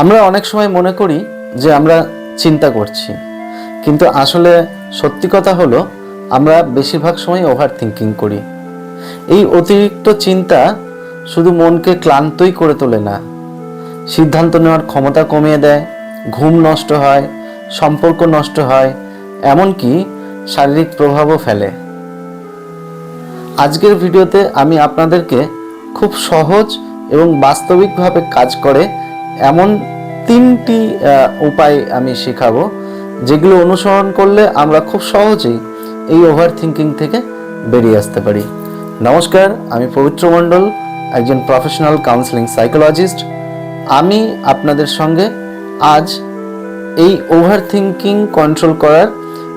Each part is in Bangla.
আমরা অনেক সময় মনে করি যে আমরা চিন্তা করছি, কিন্তু আসলে সত্যি কথা হলো আমরা বেশিরভাগ সময় ওভার থিঙ্কিং করি। এই অতিরিক্ত চিন্তা শুধু মনকে ক্লান্তই করে তোলে না, সিদ্ধান্ত নেওয়ার ক্ষমতা কমিয়ে দেয়, ঘুম নষ্ট হয়, সম্পর্ক নষ্ট হয়, এমনকি শারীরিক প্রভাবও ফেলে। আজকের ভিডিওতে আমি আপনাদেরকে খুব সহজ এবং বাস্তবিকভাবে কাজ করে এমন তিনটি উপায় আমি শেখাবো, যেগুলো অনুসরণ করলে আমরা খুব সহজেই এই ওভার থিঙ্কিং থেকে বেরিয়ে আসতে পারি। নমস্কার, আমি পবিত্র মণ্ডল, একজন প্রফেশনাল কাউন্সিলিং সাইকোলজিস্ট আমি আপনাদের সঙ্গে আজ এই ওভার থিঙ্কিং কন্ট্রোল করার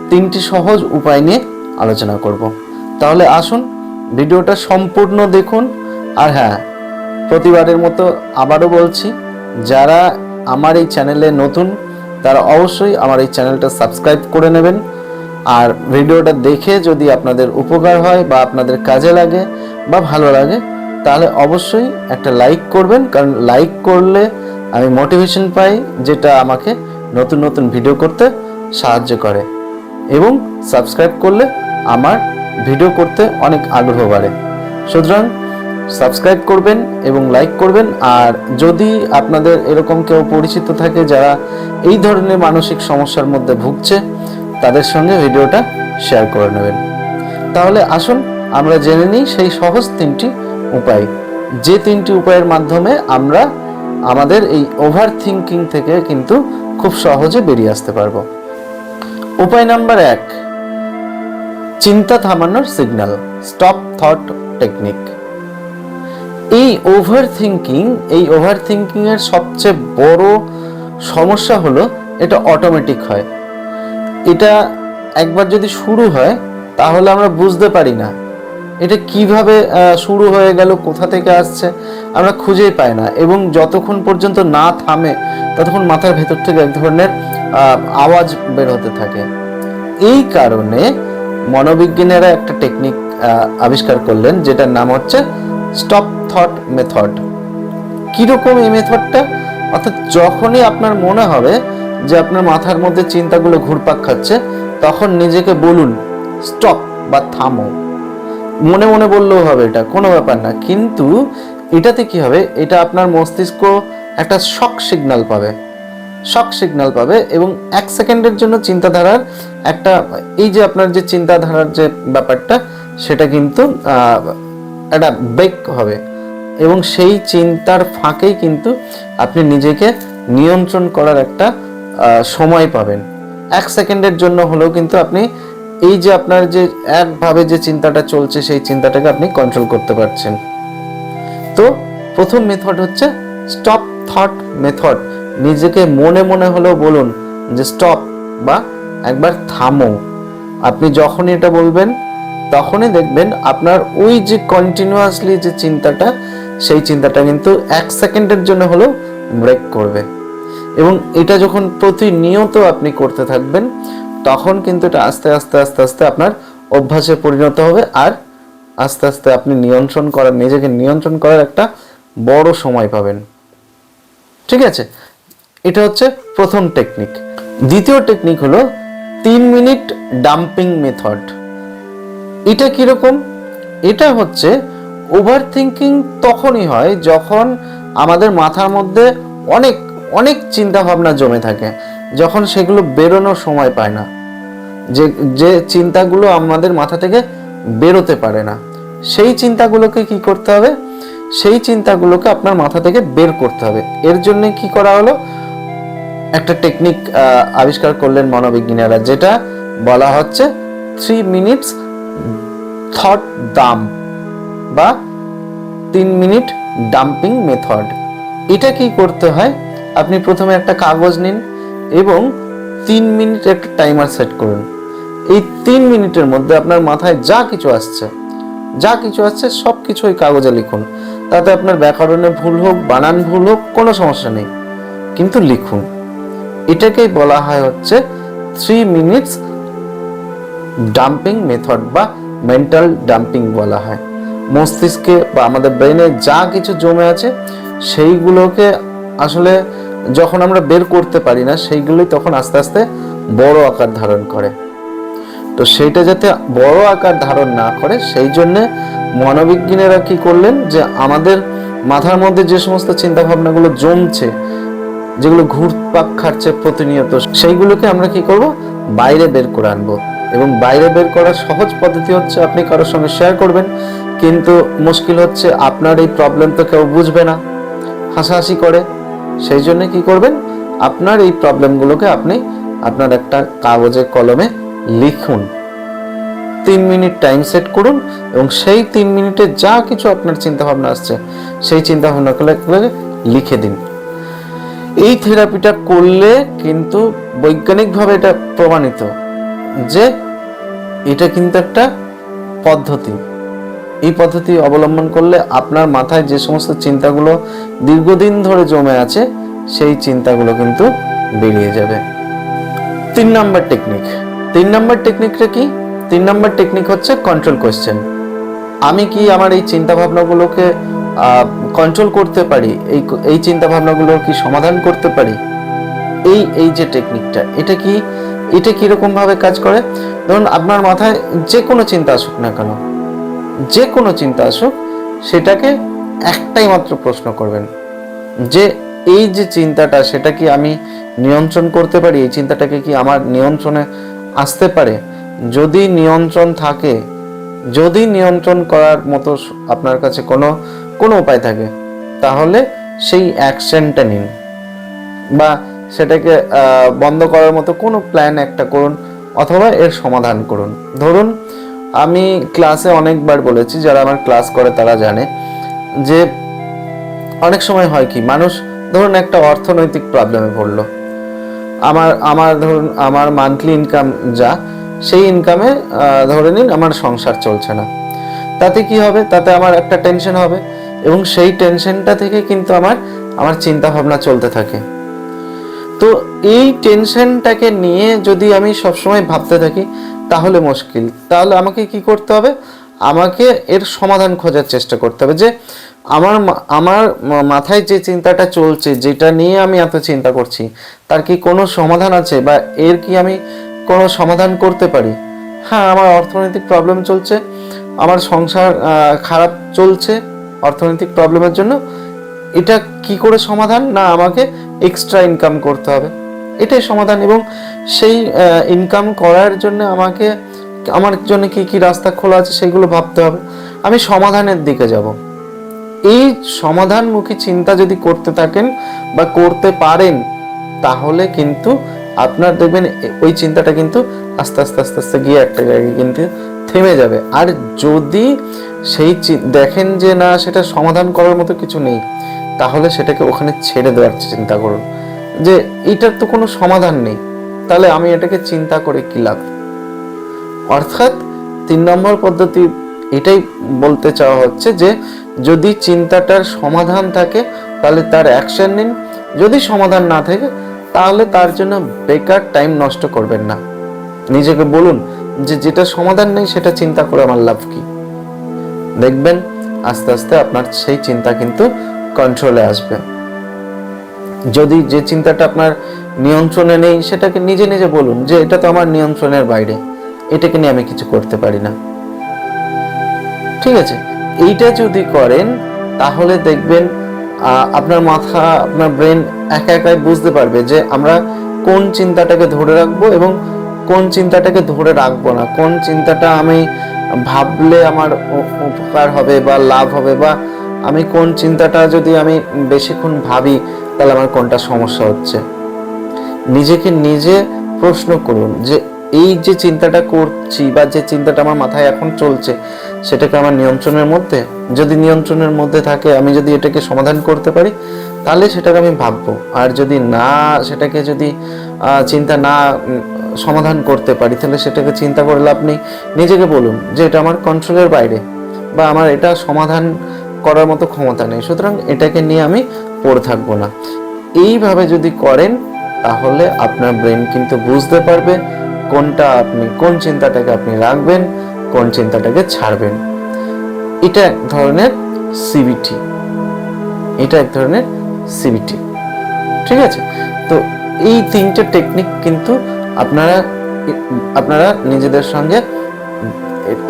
তিনটি সহজ উপায় নিয়ে আলোচনা করব। তাহলে আসুন, ভিডিওটা সম্পূর্ণ দেখুন। আর হ্যাঁ প্রতিবারের মতো আবারও বলছি যারা আমার এই চ্যানেলে নতুন, তারা অবশ্যই আমার এই চ্যানেলটা সাবস্ক্রাইব করে নেবেন। আর ভিডিওটা দেখে যদি আপনাদের উপকার হয় বা আপনাদের কাজে লাগে বা ভালো লাগে, তাহলে অবশ্যই একটা লাইক করবেন। কারণ লাইক করলে আমি মোটিভেশন পাই, যেটা আমাকে নতুন নতুন ভিডিও করতে সাহায্য করে। এবং সাবস্ক্রাইব করলে আমার ভিডিও করতে অনেক আগ্রহ বাড়ে। সুতরাং সাবস্ক্রাইব করবেন এবং লাইক করবেন। আর যদি আপনাদের এরকম কেউ পরিচিত থাকে যারা এই ধরনের মানসিক সমস্যার মধ্যে ভুগছে, তাদের সঙ্গে ভিডিওটা শেয়ার করে নেবেন। তাহলে আসুন, আমরা জেনে নিই সেই সহজ তিনটি উপায়। যে তিনটি উপায়ের মাধ্যমে আমরা আমাদের এই ওভার থিঙ্কিং থেকে কিন্তু খুব সহজে বেরিয়ে আসতে পারব। উপায় নাম্বার এক, চিন্তা থামানোর সিগন্যাল স্টপ থট টেকনিক এই ওভার থিঙ্কিং এই ওভার থিঙ্কিং এর সবচেয়ে বড় সমস্যা হলো এটা অটোমেটিক হয়। এটা একবার যদি শুরু হয়, তাহলে আমরা বুঝতে পারি না। এটা কীভাবে শুরু হয়ে গেল, কোথা থেকে আসছে, আমরা খুঁজেই পাই না। এবং যতক্ষণ পর্যন্ত না থামে, ততক্ষণ মাথার ভেতর থেকে এক ধরনের আওয়াজ বের হতে থাকে। এই কারণে মনোবিজ্ঞানীরা একটা টেকনিক আবিষ্কার করলেন, যেটার নাম হচ্ছে স্টপ থট মেথড কীরকম এই মেথডটা অর্থাৎ যখনই আপনার মনে হবে যে আপনার মাথার মধ্যে চিন্তাগুলো ঘুরপাক খাচ্ছে, তখন নিজেকে বলুন স্টপ বা থামো। মনে মনে বললেও হবে এটা, কোনো ব্যাপার না। কিন্তু এটাতে কি হবে? এটা আপনার মস্তিষ্ক একটা শক সিগনাল পাবে। শক সিগনাল পাবে এবং এক সেকেন্ডের জন্য চিন্তাধারার একটা, এই যে আপনার যে চিন্তাধারার যে ব্যাপারটা, সেটা কিন্তু একটা ব্রেক হবে। এবং সেই চিন্তার ফাঁকেই কিন্তু আপনি নিজেকে নিয়ন্ত্রণ করার একটা সময় পাবেন। এক সেকেন্ডের জন্য হলেও কিন্তু আপনি এই যে আপনার যে একভাবে যে চিন্তাটা চলছে, সেই চিন্তাটাকে আপনি কন্ট্রোল করতে পারছেন। তো প্রথম মেথড হচ্ছে স্টপ থট মেথড নিজেকে মনে মনে হলেও বলুন যে স্টপ বা একবার থামো। আপনি যখনই এটা বলবেন তখনই দেখবেন আপনার ওই যে কন্টিনিউয়াসলি যে চিন্তাটা, সেই চিন্তাটা কিন্তু এক সেকেন্ডের জন্য হলেও ব্রেক করবে। এবং এটা যখন প্রতিনিয়ত আপনি করতে থাকবেন, তখন কিন্তু এটা আস্তে আস্তে আস্তে আস্তে আপনার অভ্যাসে পরিণত হবে আর আস্তে আস্তে আপনি নিয়ন্ত্রণ করার, নিজেকে নিয়ন্ত্রণ করার একটা বড় সময় পাবেন। ঠিক আছে? এটা হচ্ছে প্রথম টেকনিক দ্বিতীয় টেকনিক হলো তিন মিনিট ডাম্পিং মেথড এটা কীরকম? এটা হচ্ছে ওভার থিঙ্কিং তখনই হয় যখন আমাদের মাথার মধ্যে অনেক অনেক চিন্তা ভাবনা জমে থাকে, যখন সেগুলো বেরোনোর সময় পায় না। যে যে চিন্তাগুলো আমাদের মাথা থেকে বেরোতে পারে না। সেই চিন্তাগুলোকে কি করতে হবে? সেই চিন্তাগুলোকে আপনার মাথা থেকে বের করতে হবে। এর জন্য কি করা হলো? একটা টেকনিক আবিষ্কার করলেন মনোবিজ্ঞানীরা, যেটা বলা হচ্ছে থ্রি মিনিটস থট দাম বা তিন মিনিট ডাম্পিং মেথড এটা কি করতে হয়? আপনি প্রথমে একটা কাগজ নিন এবং তিন মিনিট একটা টাইমার সেট করুন। এই তিন মিনিটের মধ্যে আপনার মাথায় যা কিছু আসছে, যা কিছু আসছে সব কিছু ওই কাগজে লিখুন। তাতে আপনার ব্যাকরণে ভুল হোক, বানান ভুল হোক, কোনো সমস্যা নেই। কিন্তু লিখুন। এটাকেই বলা হয় হচ্ছে থ্রি মিনিটস ডাম্পিং মেথড বা মেন্টাল ডাম্পিং বলা হয়। মস্তিষ্কে বা আমাদের ব্রেনে যা কিছু জমে আছে, সেইগুলোকে আসলে যখন আমরা বের করতে পারি না, সেইগুলোই তখন আস্তে আস্তে বড় আকার ধারণ করে। তো সেইটা যাতে বড় আকার ধারণ না করে, সেই জন্যে মনোবিজ্ঞানীরা কি করলেন যে, আমাদের মাথার মধ্যে যে সমস্ত চিন্তা ভাবনাগুলো জমছে, যেগুলো ঘুরপাক খাচ্ছে প্রতিনিয়ত, সেইগুলোকে আমরা কি করব? বাইরে বের করে আনব। এবং বাইরে বের করার সহজ পদ্ধতি হচ্ছে আপনি কারোর সঙ্গে শেয়ার করবেন। কিন্তু মুশকিল হচ্ছে আপনার এই প্রবলেম তো কেউ বুঝবে না। হাসাহাসি করে। সেই জন্য কি করবেন? আপনার এই প্রবলেমগুলোকে আপনি আপনার একটা কাগজে, কলমে লিখুন। তিন মিনিট টাইম সেট করুন এবং সেই তিন মিনিটে যা কিছু আপনার চিন্তা ভাবনা আসছে, সেই চিন্তা ভাবনাগুলো লিখে দিন। এই থেরাপিটা করলে কিন্তু বৈজ্ঞানিকভাবে এটা প্রমাণিত। যে এটা কিন্তু একটা পদ্ধতি। এই পদ্ধতি অবলম্বন করলে আপনার মাথায় যে সমস্ত চিন্তাগুলো দীর্ঘদিন ধরে জমে আছে, সেই চিন্তাগুলো কিন্তু বেরিয়ে যাবে। তিন নাম্বার টেকনিক তিন নাম্বার টেকনিকটা কি? তিন নাম্বার টেকনিক হচ্ছে কন্ট্রোল কোয়েশ্চেন আমি কি আমার এই চিন্তা ভাবনাগুলোকে কন্ট্রোল করতে পারি? এই এই চিন্তা ভাবনাগুলো কি সমাধান করতে পারি? এই এই যে টেকনিকটা এটা কি এটা কীরকম ভাবে কাজ করে? ধরুন আপনার মাথায় যে কোনো চিন্তা আসুক না কেন যে কোনো চিন্তা আসুক, সেটাকে একটাই মাত্র প্রশ্ন করবেন, যে এই যে চিন্তাটা সেটা কি আমি নিয়ন্ত্রণ করতে পারি? এই চিন্তাটাকে কি আমার নিয়ন্ত্রণে আসতে পারে? যদি নিয়ন্ত্রণ থাকে, যদি নিয়ন্ত্রণ করার মতো আপনার কাছে কোনো কোনো উপায় থাকে, তাহলে সেই অ্যাকশনটা নিন। বা সেটাকে বন্ধ করার মতো কোনো প্ল্যান একটা করুন অথবা এর সমাধান করুন। ধরুন, আমি ক্লাসে অনেকবার বলেছি, যারা আমার ক্লাস করে তারা জানে যে অনেক সময় হয় কি, মানুষ ধরুন একটা অর্থনৈতিক প্রবলেমে পড়ল। আমার আমার ধরুন, আমার মান্থলি ইনকাম যা, সেই ইনকামে ধরে নিন আমার সংসার চলছে না। তাতে কি হবে? তাতে আমার একটা টেনশন হবে এবং সেই টেনশনটা থেকে কিন্তু আমার আমার চিন্তা ভাবনা চলতে থাকে। তো এই টেনশনটাকে নিয়ে যদি আমি সবসময় ভাবতে থাকি, তাহলে মুশকিল। তাহলে আমাকে কি করতে হবে? আমাকে এর সমাধান খোঁজার চেষ্টা করতে হবে যে, আমার আমার মাথায় যে চিন্তাটা চলছে, যেটা নিয়ে আমি এত চিন্তা করছি, তার কি কোনো সমাধান আছে বা এর কি আমি কোনো সমাধান করতে পারি? হ্যাঁ আমার অর্থনৈতিক প্রবলেম চলছে, আমার সংসার খারাপ চলছে অর্থনৈতিক প্রবলেমের জন্য এটা কি করে সমাধান? না, আমাকে এক্সট্রা ইনকাম করতে হবে। এটাই সমাধান এবং সেই ইনকাম করার জন্য আমাকে, আমার জন্য কি কি রাস্তা খোলা আছে সেগুলো ভাবতে হবে। আমি সমাধানের দিকে যাব। এই সমাধানমুখী চিন্তা যদি করতে থাকেন বা করতে পারেন, তাহলে কিন্তু আপনার দেখবেন ওই চিন্তাটা কিন্তু আস্তে আস্তে আস্তে আস্তে গিয়ে একটা জায়গায় কিন্তু থেমে যাবে। আর যদি সেই দেখেন যে না, সেটা সমাধান করার মতো কিছু নেই তাহলে সেটাকে ওখানে ছেড়ে দেওয়ার চিন্তা করুন। যে এটার তো কোনো সমাধান নেই, তাহলে আমি এটাকে চিন্তা করে কি লাভ? অর্থাৎ তিন নম্বর পদ্ধতি এটাই বলতে চাওয়া হচ্ছে যে, যদি চিন্তাটার সমাধান থাকে, তাহলে তার অ্যাকশন নিন। যদি সমাধান না থাকে, তাহলে তার জন্য বেকার টাইম নষ্ট করবেন না। নিজেকে বলুন যে যেটা সমাধান নেই, সেটা চিন্তা করে আমার লাভ কি? দেখবেন আস্তে আস্তে আপনার সেই চিন্তা কিন্তু কন্ট্রোলে আসবে। যদি যে চিন্তাটা আপনার নিয়ন্ত্রণে নেই, সেটাকে নিজে নিজে বলুন যে এটা তো আমার নিয়ন্ত্রণের বাইরে, এটাকে নিয়ে আমি কিছু করতে পারি না। ঠিক আছে, এইটা যদি করেন, তাহলে দেখবেন আপনার মাথা, আপনার ব্রেন একা একাই বুঝতে পারবে যে আমরা কোন চিন্তাটাকে ধরে রাখব এবং কোন চিন্তাটাকে ধরে রাখব না। কোন চিন্তাটা আমি ভাবলে আমার উপকার হবে বা লাভ হবে বা আমি কোন চিন্তাটা যদি আমি বেশিক্ষণ ভাবি, তাহলে আমার কোনটা সমস্যা হচ্ছে? নিজেকে নিজে প্রশ্ন করুন যে, এই যে চিন্তাটা করছি বা যে চিন্তাটা আমার মাথায় এখন চলছে, সেটাকে আমার নিয়ন্ত্রণের মধ্যে? যদি নিয়ন্ত্রণের মধ্যে থাকে, আমি যদি এটাকে সমাধান করতে পারি, তাহলে সেটাকে আমি ভাববো। আর যদি না, সেটাকে যদি চিন্তা না সমাধান করতে পারি, তাহলে সেটাকে চিন্তা করলে আপনি নিজেকে বলুন যে, এটা আমার কন্ট্রোলের বাইরে বা আমার এটা সমাধান করার মতো ক্ষমতা নেই। সুতরাং এটাকে নিয়ে আমি পড়ে থাকব না। এইভাবে যদি করেন, তাহলে আপনার ব্রেন কিন্তু বুঝতে পারবে কোনটা আপনি, কোন চিন্তাটাকে আপনি রাখবেন, কোন চিন্তাটাকে ছাড়বেন। এটা এক ধরনের সিবিটি এটা এক ধরনের সিবিটি ঠিক আছে? তো এই তিনটে টেকনিক কিন্তু আপনারা আপনারা নিজেদের সঙ্গে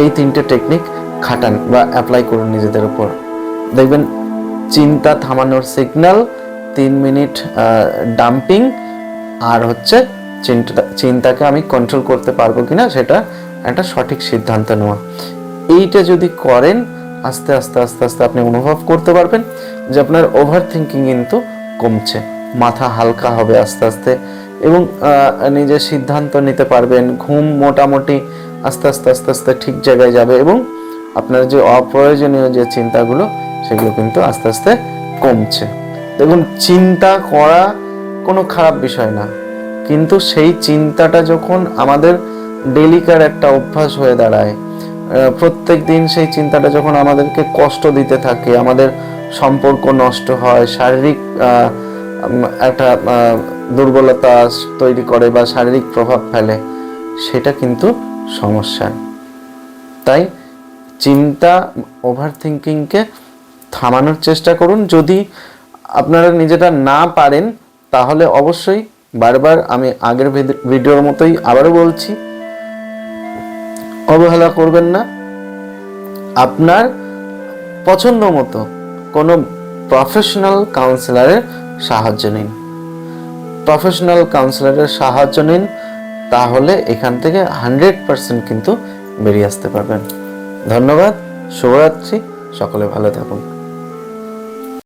এই তিনটে টেকনিক খাটান বা অ্যাপ্লাই করুন নিজেদের উপর। দেখবেন চিন্তা থামানোর সিগন্যাল তিন মিনিট ডাম্পিং আর হচ্ছে চিন্তা, চিন্তাকে আমি কন্ট্রোল করতে পারব কিনা সেটা একটা সঠিক সিদ্ধান্ত নেওয়া। এইটা যদি করেন, আস্তে আস্তে আস্তে আস্তে আপনি অনুভব করতে পারবেন যে আপনার ওভার থিঙ্কিং কিন্তু কমছে, মাথা হালকা হবে আস্তে আস্তে এবং নিজের সিদ্ধান্ত নিতে পারবেন, ঘুম মোটামুটি আস্তে আস্তে আস্তে আস্তে ঠিক জায়গায় যাবে এবং আপনার যে অপ্রয়োজনীয় যে চিন্তাগুলো সেগুলো কিন্তু আস্তে আস্তে কমছে। দেখুন, চিন্তা করা কোনো খারাপ বিষয় না। কিন্তু সেই চিন্তাটা যখন আমাদের ডেলিকার একটা অভ্যাস হয়ে দাঁড়ায় প্রত্যেক দিন সেই চিন্তাটা যখন আমাদেরকে কষ্ট দিতে থাকে, আমাদের সম্পর্ক নষ্ট হয়, শারীরিক একটা দুর্বলতা তৈরি করে বা শারীরিক প্রভাব ফেলে, সেটা কিন্তু সমস্যা। তাই চিন্তা ওভার থিঙ্কিংকে থামানোর চেষ্টা করুন। যদি আপনারা নিজেরা না পারেন, তাহলে অবশ্যই বারবার আমি আগের ভিডি- ভিডিওর মতোই আবারও বলছি, অবহেলা করবেন না। আপনার পছন্দ মতো কোনো প্রফেশনাল কাউন্সিলরের সাহায্য নিন। প্রফেশনাল কাউন্সিলরের সাহায্য নিন, তাহলে এখান থেকে হান্ড্রেড পার্সেন্ট কিন্তু বেরিয়ে আসতে পারবেন। ধন্যবাদ, শুভরাত্রি, সকলে ভালো থাকুন।